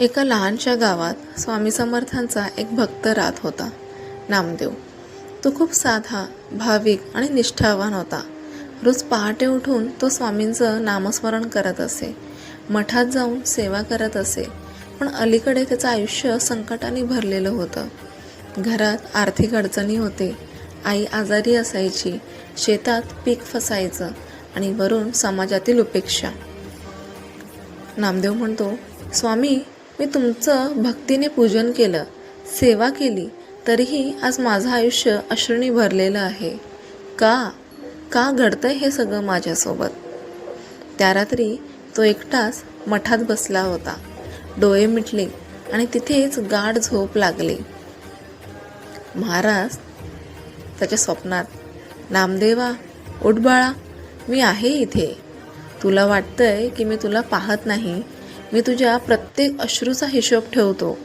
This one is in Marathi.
एका लहानशा गावात स्वामी समर्थांचा एक भक्त राहत होता. नामदेव. तो खूप साधा भाविक आणि निष्ठावान होता. रोज पहाटे उठून तो स्वामींचं नामस्मरण करत असे. मठात जाऊन सेवा करत असे. पण अलीकडे त्याचं आयुष्य संकटाने भरलेलं होतं. घरात आर्थिक अडचणी होते. आई आजारी असायची. शेतात पीक फसायचं आणि वरून समाजातील उपेक्षा. नामदेव म्हणतो स्वामी मी तुमचं भक्तीने पूजन केलं सेवा केली तरीही आज माझं आयुष्य अश्रूंनी भरलेलं आहे. का? का घडतंय हे सगळं माझ्यासोबत? त्या रात्री तो एकटाच मठात बसला होता. डोळे मिटले आणि तिथेच गाढ झोप लागली. महाराज त्याच्या स्वप्नात नामदेवा उठ बाळा मी आहे इथे. तुला वाटतंय की मी तुला पाहत नाही? मी तुझ्या प्रत्येक अश्रूचा हिशोब ठेवतो.